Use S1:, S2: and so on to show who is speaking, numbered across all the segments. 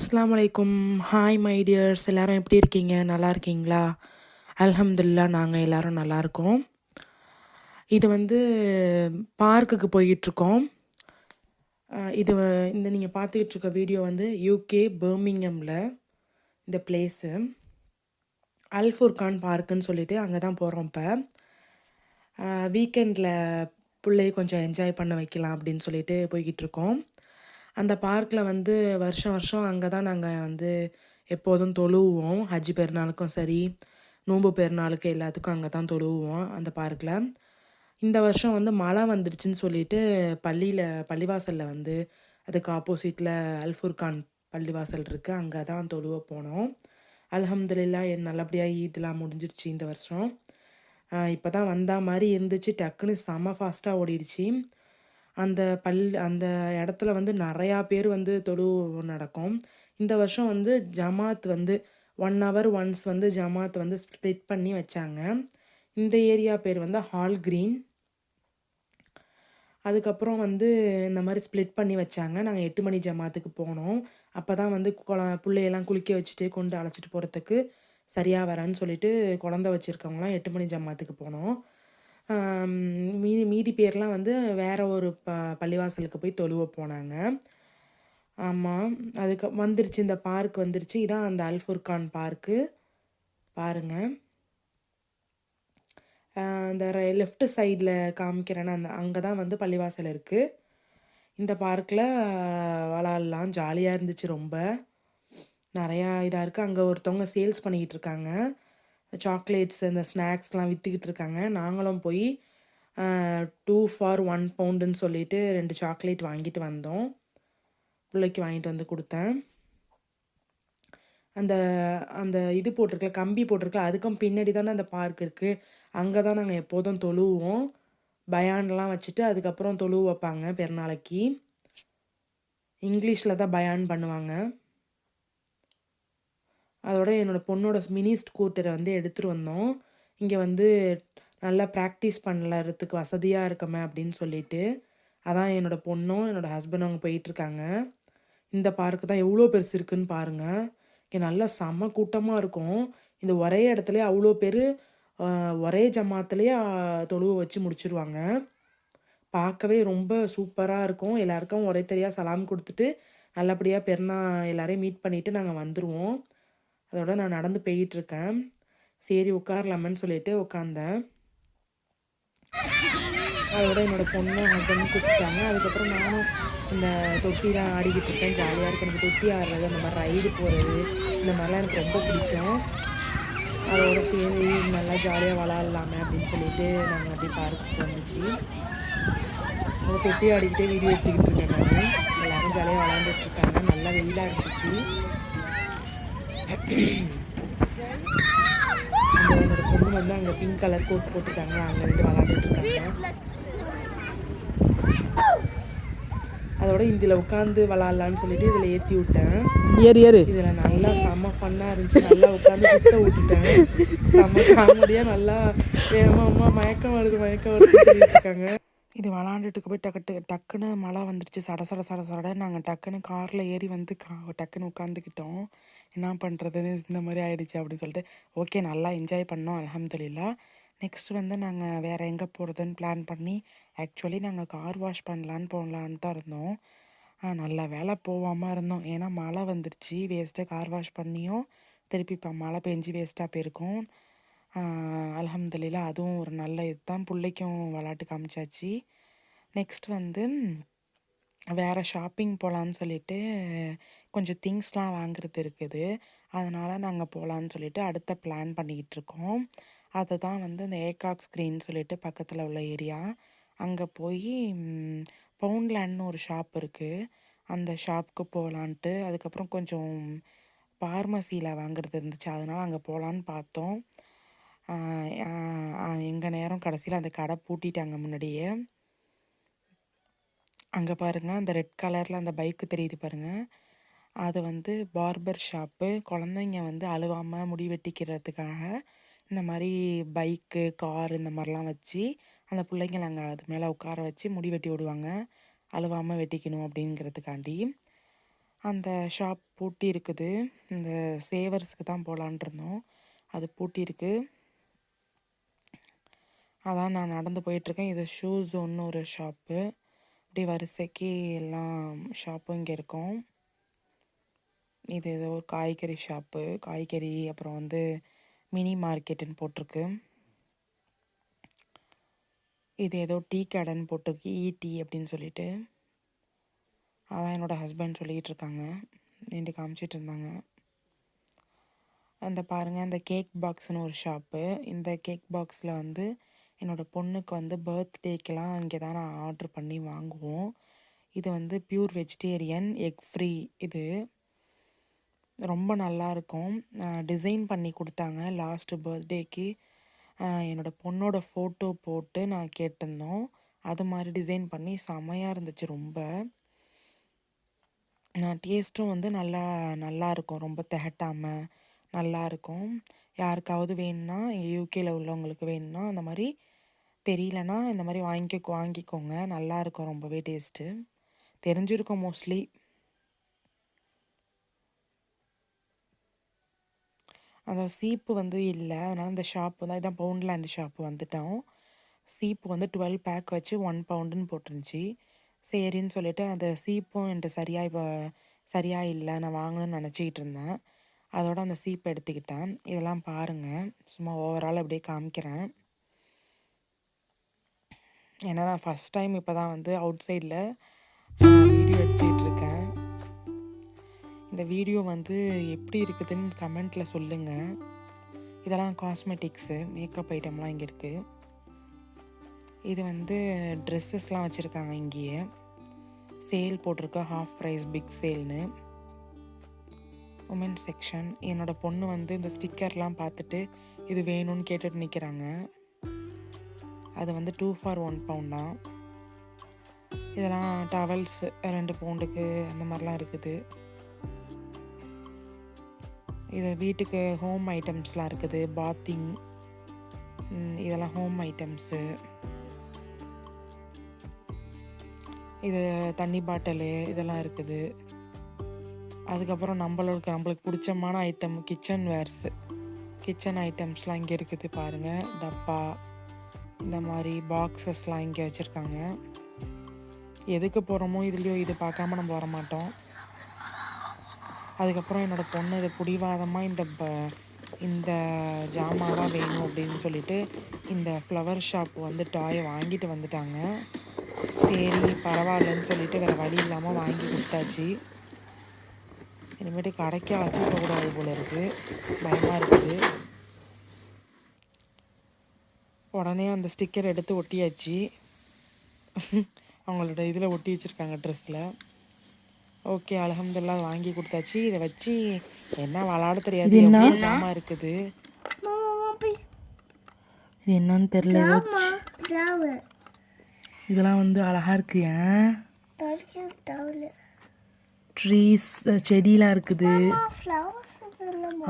S1: அஸ்லாம் வலைக்கும் hi my tears எல்லோரும் எப்படி இருக்கீங்க நல்லா இருக்கீங்களா அலமதுல்லா நாங்கள் எல்லோரும் நல்லாயிருக்கோம் இது வந்து பார்க்குக்கு போயிட்டுருக்கோம் இது இந்த நீங்கள் பார்த்துக்கிட்டு இருக்க வீடியோ வந்து யூகே பர்மிங்கமில் இந்த பிளேஸு அல்ஃபுர்கான் பார்க்குன்னு சொல்லிட்டு அங்கே தான் போகிறோம் இப்போ வீக்கெண்டில் பிள்ளையை கொஞ்சம் என்ஜாய் பண்ண வைக்கலாம் அப்படின்னு சொல்லிட்டு போய்கிட்டுருக்கோம் இருக்கோம் அந்த பார்க்கில் வந்து வருஷம் வருஷம் அங்கே தான் நாங்கள் வந்து எப்போதும் தொழுவோம் ஹஜ் பெருநாளுக்கும் சரி நோம்பு பெருநாளுக்கு எல்லாத்துக்கும் அங்கே தான் தொழுவோம் அந்த பார்க்கில் இந்த வருஷம் வந்து மழை வந்துடுச்சுன்னு சொல்லிட்டு பள்ளியில் பள்ளிவாசலில் வந்து அதுக்கு ஆப்போசிட்டில் அல்ஃபுர்கான் பள்ளிவாசல் இருக்குது அங்கே தான் தொழுவ போனோம் அலமதுல்லா என் நல்லபடியாக ஈத்லாம் முடிஞ்சிருச்சு இந்த வருஷம் இப்போ தான் வந்தால் மாதிரி இருந்துச்சு டக்குன்னு செம்ம ஃபாஸ்ட்டாக ஓடிடுச்சு அந்த பல் அந்த இடத்துல வந்து நிறையா பேர் வந்து தொழு நடக்கும் இந்த வருஷம் வந்து ஜமாத் வந்து ஒன் ஹவர் ஒன்ஸ் வந்து ஜமாத் வந்து ஸ்ப்ளிட் பண்ணி வச்சாங்க இந்த ஏரியா பேர் வந்து ஹால் க்ரீன் அதுக்கப்புறம் வந்து இந்த மாதிரி ஸ்ப்ளிட் பண்ணி வச்சாங்க நாங்கள் எட்டு மணி ஜமாத்துக்கு போனோம் அப்போ தான் வந்து குழ பிள்ளையெல்லாம் குளிக்க வச்சுட்டு கொண்டு அழைச்சிட்டு போகிறதுக்கு சரியாக வரேன்னு சொல்லிட்டு குழந்த வச்சுருக்கவங்களாம் எட்டு மணி ஜமாத்துக்கு போனோம் மீதி மீதி பேர்லாம் வந்து வேறு ஒரு ப பள்ளிவாசலுக்கு போய் தொழுவ போனாங்க ஆமாம் அதுக்கு வந்துருச்சு இந்த பார்க் வந்துருச்சு இதான் அந்த அல்ஃபுர்கான் பார்க்கு பாருங்கள் அந்த லெஃப்ட் சைடில் காமிக்கிறேன்னா அந்த அங்கே தான் வந்து பள்ளிவாசல் இருக்குது இந்த பார்க்கில் விளாட்லாம் ஜாலியாக இருந்துச்சு ரொம்ப நிறையா இதாக இருக்குது அங்கே ஒருத்தவங்க சேல்ஸ் பண்ணிக்கிட்டு இருக்காங்க சாக்லேட்ஸ் இந்த ஸ்நாக்ஸ்லாம் விற்றுக்கிட்டு இருக்காங்க நாங்களும் போய் டூ ஃபார் ஒன் பவுண்டுன்னு சொல்லிட்டு ரெண்டு சாக்லேட் வாங்கிட்டு வந்தோம் பிள்ளைக்கு வாங்கிட்டு வந்து கொடுத்தேன் அந்த அந்த இது போட்டிருக்கல கம்பி போட்டிருக்கல அதுக்கும் பின்னாடி தானே அந்த பார்க் இருக்குது அங்கே தான் நாங்கள் எப்போதும் தொழுவோம் பயான்லாம் வச்சுட்டு அதுக்கப்புறம் தொழுவு வைப்பாங்க பெருநாளைக்கு இங்கிலீஷில் தான் பயான் பண்ணுவாங்க அதோட என்னோடய பொண்ணோட மினி ஸ்கூட்டரை வந்து எடுத்துகிட்டு வந்தோம் இங்கே வந்து நல்லா ப்ராக்டிஸ் பண்ணலறதுக்கு வசதியாக இருக்கமே அப்படின்னு சொல்லிட்டு அதான் என்னோடய பொண்ணும் என்னோடய ஹஸ்பண்டும் அவங்க போயிட்டுருக்காங்க இந்த பார்க்கு தான் எவ்வளோ பெருசு இருக்குன்னு பாருங்கள் இங்கே நல்லா செம்ம கூட்டமாக இருக்கும் இந்த ஒரே இடத்துல அவ்வளோ பேர் ஒரே ஜமாத்துலேயே தொழுவை வச்சு முடிச்சிருவாங்க பார்க்கவே ரொம்ப சூப்பராக இருக்கும் எல்லாருக்கும் ஒரே தெரியாக சலாம் கொடுத்துட்டு நல்லபடியாக பெருனா எல்லோரையும் மீட் பண்ணிவிட்டு நாங்கள் வந்துடுவோம் அதோட நான் நடந்து போயிட்டுருக்கேன் சரி உட்காரலாமன்னு சொல்லிட்டு உட்காந்தேன் அதோட என்னோடய பொண்ணு ஹஸ்பண்டும் கூப்பிட்டாங்க அதுக்கப்புறம் நானும் இந்த தொட்டிலாம் ஆடிக்கிட்டு இருக்கேன் ஜாலியாக இருக்கு எனக்கு தொட்டி ஆடுறது அந்த மாதிரி ரைடு போகிறது இந்த மாதிரிலாம் எனக்கு ரொம்ப பிடிக்கும் அதோட சேரி நல்லா ஜாலியாக விளாட்லாமே அப்படின்னு சொல்லிட்டு நாங்கள் அப்படி பார்க்குக்கு வந்துச்சு அவங்க தொட்டி ஆடிக்கிட்டே வீடியோ எடுத்துக்கிட்டு இருக்கேன் நான் எல்லோரும் ஜாலியாக விளாண்டுட்ருக்காங்க நல்லா வெயிலாக இருந்துச்சு என்னோட பொண்ணு வந்து அங்கே பிங்க் கலர் கோட் போட்டுருக்காங்க அங்கே வந்து விளாண்டுட்டு அதோட இதில் உட்காந்து விளாட்லான்னு சொல்லிட்டு இதில் ஏற்றி விட்டேன் ஏறு ஏறு இதில் நல்லா செம்ம ஃபன்னாக இருந்துச்சு நல்லா உட்காந்து சுத்த விட்டுட்டேன் செம்ம காமெடியாக நல்லா ஏமா அம்மா மயக்கம் வருது மயக்கம் வருது சொல்லிட்டு இருக்காங்க இது விளாண்டுட்டு போய் டக்கு டக்குன்னு மழை வந்துடுச்சு சட சட சட சட நாங்கள் டக்குன்னு காரில் ஏறி வந்து கா டக்குன்னு உட்காந்துக்கிட்டோம் என்ன பண்ணுறதுன்னு இந்த மாதிரி ஆகிடுச்சு அப்படின்னு சொல்லிட்டு ஓகே நல்லா என்ஜாய் பண்ணோம் அலமதுல்லா நெக்ஸ்ட் வந்து நாங்கள் வேறு எங்கே போகிறதுன்னு பிளான் பண்ணி ஆக்சுவலி நாங்கள் கார் வாஷ் பண்ணலான்னு போகலான்னு தான் இருந்தோம் நல்ல வேலை போகாமல் இருந்தோம் ஏன்னா மழை வந்துடுச்சு வேஸ்ட்டாக கார் வாஷ் பண்ணியும் திருப்பி இப்போ மழை பெஞ்சு வேஸ்ட்டாக போயிருக்கோம் அலமதுல்லா அதுவும் ஒரு நல்ல இதுதான் பிள்ளைக்கும் விளாட்டு காமிச்சாச்சு நெக்ஸ்ட் வந்து வேறு ஷாப்பிங் போகலான்னு சொல்லிட்டு கொஞ்சம் திங்ஸ்லாம் வாங்குறது இருக்குது அதனால் நாங்கள் போகலான்னு சொல்லிட்டு அடுத்த பிளான் பண்ணிக்கிட்டு இருக்கோம் அதை தான் வந்து இந்த ஏகாக் ஸ்க்ரீன் சொல்லிட்டு பக்கத்தில் உள்ள ஏரியா அங்கே போய் பவுண்ட்லேண்ட்னு ஒரு ஷாப் இருக்குது அந்த ஷாப்புக்கு போகலான்ட்டு அதுக்கப்புறம் கொஞ்சம் பார்மசியில் வாங்குறது இருந்துச்சு அதனால் அங்கே போகலான்னு பார்த்தோம் எங்கள் நேரம் கடைசியில் அந்த கடை பூட்டிட்டாங்க முன்னாடியே அங்கே பாருங்கள் அந்த ரெட் கலரில் அந்த பைக்கு தெரியுது பாருங்கள் அது வந்து பார்பர் ஷாப்பு குழந்தைங்க வந்து அழுவாமல் முடி வெட்டிக்கிறதுக்காக இந்த மாதிரி பைக்கு கார் இந்த மாதிரிலாம் வச்சு அந்த பிள்ளைங்கள அங்கே அது மேலே உட்கார வச்சு முடி வெட்டி விடுவாங்க அழுவாமல் வெட்டிக்கணும் அப்படிங்கிறதுக்காண்டி அந்த ஷாப் பூட்டி இருக்குது இந்த சேவர்ஸுக்கு தான் போகலான் இருந்தோம் அது பூட்டி இருக்குது அதான் நான் நடந்து போயிட்டுருக்கேன் இது ஷூஸ் ஒன்று ஒரு ஷாப்பு இப்படி வரிசைக்கு எல்லாம் ஷாப்பும் இங்கே இருக்கும் இது ஏதோ ஒரு காய்கறி ஷாப்பு காய்கறி அப்புறம் வந்து மினி மார்க்கெட்டுன்னு போட்டிருக்கு இது ஏதோ டீ கடைன்னு போட்டிருக்கு இ e டீ அப்படின்னு சொல்லிட்டு அதான் என்னோடய ஹஸ்பண்ட் சொல்லிக்கிட்டு இருக்காங்க நின்று காமிச்சிட்டு இருந்தாங்க அந்த பாருங்கள் அந்த கேக் பாக்ஸ்னு ஒரு ஷாப்பு இந்த கேக் பாக்ஸில் வந்து என்னோடய பொண்ணுக்கு வந்து பர்த்டேக்கெலாம் இங்கே தான் நான் ஆர்ட்ரு பண்ணி வாங்குவோம் இது வந்து ப்யூர் வெஜிடேரியன் எக் ஃப்ரீ இது ரொம்ப நல்லாயிருக்கும் டிசைன் பண்ணி கொடுத்தாங்க லாஸ்ட்டு பர்த்டேக்கு என்னோடய பொண்ணோட ஃபோட்டோ போட்டு நான் கேட்டிருந்தோம் அது மாதிரி டிசைன் பண்ணி செமையாக இருந்துச்சு ரொம்ப நான் டேஸ்ட்டும் வந்து நல்லா நல்லாயிருக்கும் ரொம்ப தகட்டாமல் நல்லாயிருக்கும் யாருக்காவது வேணும்னா இங்கே யூகேயில் உள்ளவங்களுக்கு வேணும்னா அந்த மாதிரி தெரியலனா இந்த மாதிரி வாங்கிக்க வாங்கிக்கோங்க நல்லா இருக்கும் ரொம்பவே டேஸ்ட்டு தெரிஞ்சிருக்கும் மோஸ்ட்லி அந்த சீப்பு வந்து இல்லை அதனால் இந்த ஷாப்பு தான் இதான் பவுண்ட்லேண்ட் ஷாப் வந்துட்டோம் சீப்பு வந்து டுவெல் பேக் வச்சு ஒன் பவுண்டுன்னு போட்டிருந்துச்சு சரின்னு சொல்லிவிட்டு அந்த சீப்பும் என்கிட்ட சரியாக இப்போ சரியாக இல்லை நான் வாங்கணும்னு நினச்சிக்கிட்டு இருந்தேன் அதோட அந்த சீப்பை எடுத்துக்கிட்டேன் இதெல்லாம் பாருங்கள் சும்மா ஓவரால் அப்படியே காமிக்கிறேன் ஏன்னா நான் ஃபஸ்ட் டைம் இப்போ தான் வந்து அவுட் சைடில் வீடியோ எடுத்துகிட்ருக்கேன் இந்த வீடியோ வந்து எப்படி இருக்குதுன்னு கமெண்ட்டில் சொல்லுங்கள் இதெல்லாம் காஸ்மெட்டிக்ஸு மேக்கப் ஐட்டம்லாம் இங்கே இருக்குது இது வந்து ட்ரெஸ்ஸஸ்லாம் வச்சுருக்காங்க இங்கேயே சேல் போட்டிருக்க ஹாஃப் ப்ரைஸ் பிக் சேல்னு உமன் செக்ஷன் என்னோடய பொண்ணு வந்து இந்த ஸ்டிக்கர்லாம் பார்த்துட்டு இது வேணும்னு கேட்டுட்டு நிற்கிறாங்க அது வந்து டூ ஃபார் ஒன் பவுண்ட் தான் இதெல்லாம் டவல்ஸ் ரெண்டு பவுண்டுக்கு அந்த மாதிரிலாம் இருக்குது இது வீட்டுக்கு ஹோம் ஐட்டம்ஸ்லாம் இருக்குது பாத்திங் இதெல்லாம் ஹோம் ஐட்டம்ஸு இது தண்ணி பாட்டிலு இதெல்லாம் இருக்குது அதுக்கப்புறம் நம்மளுக்கு நம்மளுக்கு பிடிச்சமான ஐட்டம் கிச்சன் வேர்ஸு கிச்சன் ஐட்டம்ஸ்லாம் இங்கே இருக்குது பாருங்கள் டப்பா இந்த மாதிரி பாக்ஸஸ்லாம் இங்கே வச்சுருக்காங்க எதுக்கு போகிறோமோ இதுலேயோ இது பார்க்காம நம்ம வர மாட்டோம் அதுக்கப்புறம் என்னோடய பொண்ணு இது பிடிவாதமாக இந்த ப இந்த ஜாமாவாக வேணும் அப்படின்னு சொல்லிட்டு இந்த ஃப்ளவர் ஷாப் வந்து டாயை வாங்கிட்டு வந்துட்டாங்க சரி பரவாயில்லன்னு சொல்லிட்டு வேறு வழி இல்லாமல் வாங்கி கொடுத்தாச்சு இனிமேட்டு கடைக்க வச்சுக்க கூடாது போல் இருக்குது பயமாக இருக்குது உடனே அந்த ஸ்டிக்கர் எடுத்து ஒட்டியாச்சு அவங்களோட இதில் ஒட்டி வச்சுருக்காங்க ட்ரெஸ்ஸில் ஓகே அலகம்துல்லா வாங்கி கொடுத்தாச்சு இதை வச்சு என்ன விளாட தெரியாது என்னமா இருக்குது என்னன்னு தெரியல இதெல்லாம் வந்து அழகாக இருக்கு ஏன் ட்ரீஸ் செடியெலாம் இருக்குது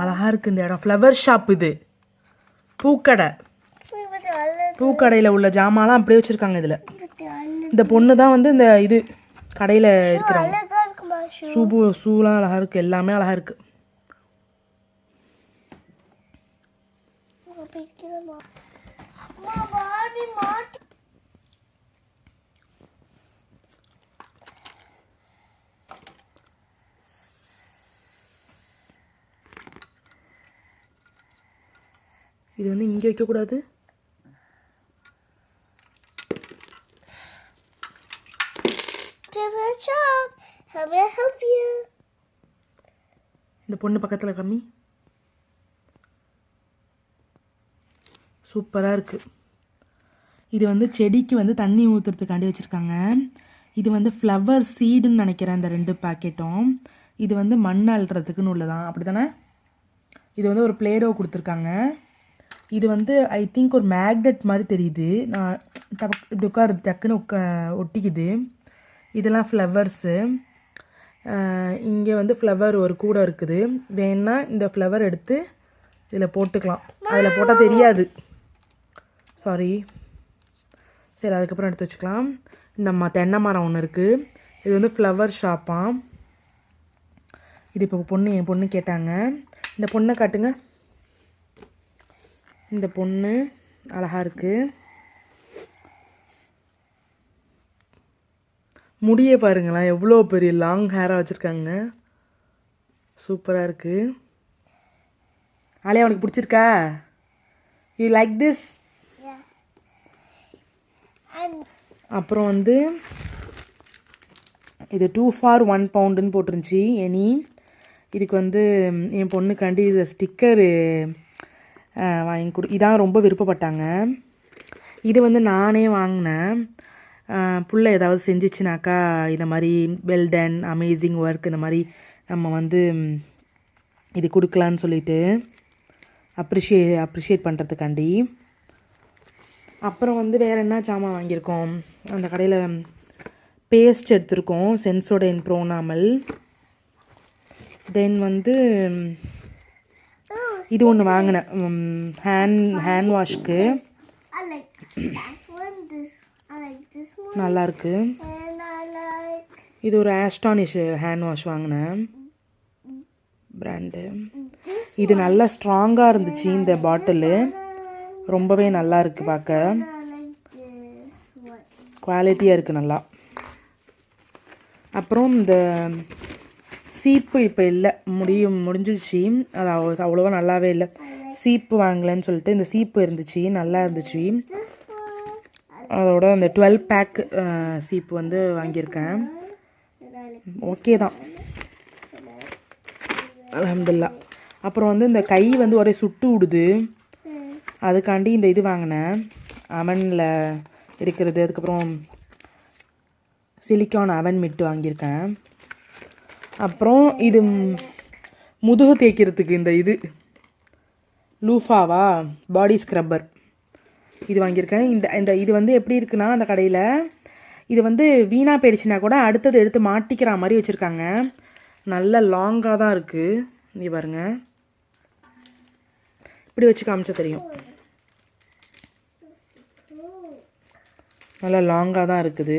S1: அழகாக இருக்குது இந்த இடம் ஃப்ளவர் ஷாப் இது பூக்கடை பூக்கடையில் உள்ள ஜாமான்லாம் அப்படியே வச்சுருக்காங்க இதில் இந்த பொண்ணு தான் வந்து இந்த இது கடையில் இருக்கிறாங்க சூப்பு சூலாம் அழகாக இருக்குது எல்லாமே அழகாக இருக்குது இது வந்து இங்கே வைக்கக்கூடாது இந்த பொண்ணு பக்கத்தில் கம்மி சூப்பராக இருக்குது இது வந்து செடிக்கு வந்து தண்ணி ஊற்றுறதுக்காண்டி வச்சுருக்காங்க இது வந்து ஃப்ளவர் சீடுன்னு நினைக்கிறேன் அந்த ரெண்டு பேக்கெட்டும் இது வந்து மண் அள்ளுறதுக்குன்னு உள்ளதான் அப்படி தானே இது வந்து ஒரு பிளேடோ கொடுத்துருக்காங்க இது வந்து ஐ திங்க் ஒரு மேக்னெட் மாதிரி தெரியுது நான் டக் இப்படி உட்கார் டக்குன்னு உட்கா ஒட்டிக்குது இதெல்லாம் ஃப்ளவர்ஸு இங்கே வந்து ஃப்ளவர் ஒரு கூடை இருக்குது வேணால் இந்த ஃப்ளவர் எடுத்து இதில் போட்டுக்கலாம் அதில் போட்டால் தெரியாது சாரி சரி அதுக்கப்புறம் எடுத்து வச்சுக்கலாம் இந்த ம தென்னை மரம் ஒன்று இருக்குது இது வந்து ஃப்ளவர் ஷாப்பாக இது இப்போ பொண்ணு என் பொண்ணு கேட்டாங்க இந்த பொண்ணை காட்டுங்க இந்த பொண்ணு அழகாக இருக்குது முடிய பாருங்களேன் எவ்வளோ பெரிய லாங் ஹேராக வச்சுருக்காங்க சூப்பராக இருக்குது அலையா அவனுக்கு பிடிச்சிருக்கா யூ லைக் திஸ் அப்புறம் வந்து இது டூ ஃபார் ஒன் பவுண்டுன்னு போட்டிருந்துச்சி எனி இதுக்கு வந்து என் பொண்ணுக்காண்டி இது ஸ்டிக்கரு வாங்கி கொடு இதான் ரொம்ப விருப்பப்பட்டாங்க இது வந்து நானே வாங்கினேன் புள்ள ஏதாவது செஞ்சிச்சுனாக்கா இந்த மாதிரி வெல்டன் அமேசிங் ஒர்க் இந்த மாதிரி நம்ம வந்து இது கொடுக்கலான்னு சொல்லிட்டு அப்ரிஷியே அப்ரிஷியேட் பண்ணுறதுக்காண்டி அப்புறம் வந்து வேறு என்ன சாமான் வாங்கியிருக்கோம் அந்த கடையில் பேஸ்ட் எடுத்திருக்கோம் என் ப்ரோனாமல் தென் வந்து இது ஒன்று வாங்கினேன் ஹேண்ட் ஹேண்ட் வாஷ்க்கு நல்லாயிருக்கு இது ஒரு ஆஸ்டானிஷ் ஹேண்ட் வாஷ் வாங்கினேன் பிராண்டு இது நல்லா ஸ்ட்ராங்காக இருந்துச்சு இந்த பாட்டிலு ரொம்பவே நல்லா இருக்குது பார்க்க குவாலிட்டியாக இருக்குது நல்லா அப்புறம் இந்த சீப்பு இப்போ இல்லை முடியும் முடிஞ்சிச்சு அது அவ்வளோவா நல்லாவே இல்லை சீப்பு வாங்கலன்னு சொல்லிட்டு இந்த சீப்பு இருந்துச்சு நல்லா இருந்துச்சு அதோட அந்த டுவெல் பேக் சீப்பு வந்து வாங்கியிருக்கேன் ஓகே தான் அலமதுல்லா அப்புறம் வந்து இந்த கை வந்து ஒரே சுட்டு விடுது அதுக்காண்டி இந்த இது வாங்கினேன் அவனில் இருக்கிறது அதுக்கப்புறம் சிலிக்கான் அவன் மிட்டு வாங்கியிருக்கேன் அப்புறம் இது முதுகு தேய்க்கிறதுக்கு இந்த இது லூஃபாவா பாடி ஸ்க்ரப்பர் இது வாங்கியிருக்கேன் இந்த இந்த இது வந்து எப்படி இருக்குன்னா அந்த கடையில் இது வந்து வீணாக போயிடுச்சுன்னா கூட அடுத்தது எடுத்து மாட்டிக்கிற மாதிரி வச்சுருக்காங்க நல்ல லாங்காக தான் இருக்குது இங்கே பாருங்கள் இப்படி வச்சு காமிச்சா தெரியும் நல்லா லாங்காக தான் இருக்குது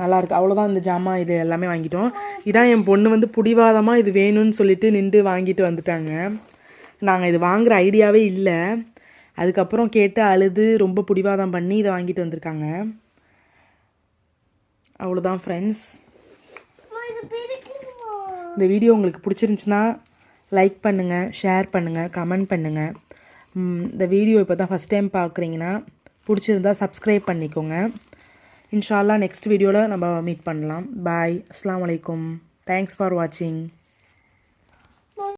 S1: நல்லாயிருக்கு அவ்வளோதான் இந்த ஜாமான் இது எல்லாமே வாங்கிட்டோம் இதான் என் பொண்ணு வந்து பிடிவாதமாக இது வேணும்னு சொல்லிட்டு நின்று வாங்கிட்டு வந்துட்டாங்க நாங்கள் இது வாங்குகிற ஐடியாவே இல்லை அதுக்கப்புறம் கேட்டு அழுது ரொம்ப பிடிவாதம் பண்ணி இதை வாங்கிட்டு வந்திருக்காங்க அவ்வளோதான் ஃப்ரெண்ட்ஸ் இந்த வீடியோ உங்களுக்கு பிடிச்சிருந்துச்சுன்னா லைக் பண்ணுங்கள் ஷேர் பண்ணுங்கள் கமெண்ட் பண்ணுங்கள் இந்த வீடியோ இப்போ தான் ஃபஸ்ட் டைம் பார்க்குறீங்கன்னா பிடிச்சிருந்தா சப்ஸ்கிரைப் பண்ணிக்கோங்க இன்ஷால்லா நெக்ஸ்ட் வீடியோவில் நம்ம மீட் பண்ணலாம் பாய் அஸ்லாம் வலைக்கும் தேங்க்ஸ் ஃபார் வாட்சிங்